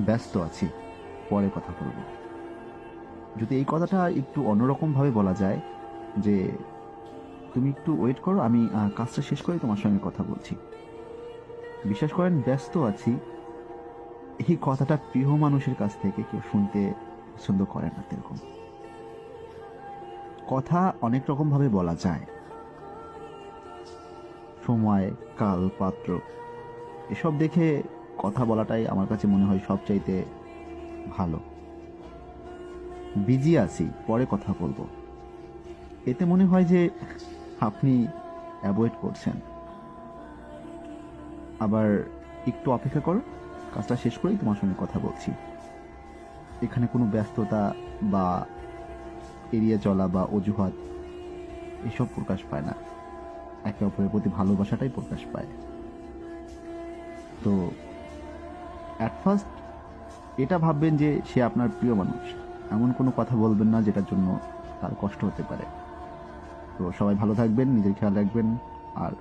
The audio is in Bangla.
ব্যস্ত আছি, পরে কথা বলব। যদি এই কথাটা একটু অন্যরকমভাবে বলা যায়, যে তুমি একটু ওয়েট করো, আমি কাজটা শেষ করে তোমার সঙ্গে কথা বলছি। বিশ্বাস করেন, ব্যস্ত আছি। এই কথাটা প্রিয় মানুষের কাছ থেকে কেউ শুনতে পছন্দ করে না এরকম কথা অনেক রকমভাবে বলা যায়। সময়, কাল, পাত্র, এসব দেখে কথা বলাটাই আমার কাছে মনে হয় সবচাইতে ভালো। বিজি আছি, পরে কথা বলব। এতে মনে হয় যে আপনি অ্যাভয়েড করছেন। আবার একটু অপেক্ষা করো, কাজটা শেষ করেই তোমার সঙ্গে কথা বলছি। এখানে কোনো ব্যস্ততা বা এড়িয়ে চলা বা অজুহাত এসব প্রকাশ পায় না। একে অপরের প্রতি ভালোবাসাটাই প্রকাশ পায়। তো অ্যাট ফার্স্ট এটা ভাববেন যে সে আপনার প্রিয় মানুষ। এমন কোনো কথা বলবেন না যেটার জন্য তার কষ্ট হতে পারে। তো সবাই ভালো থাকবেন, নিজের খেয়াল রাখবেন, আর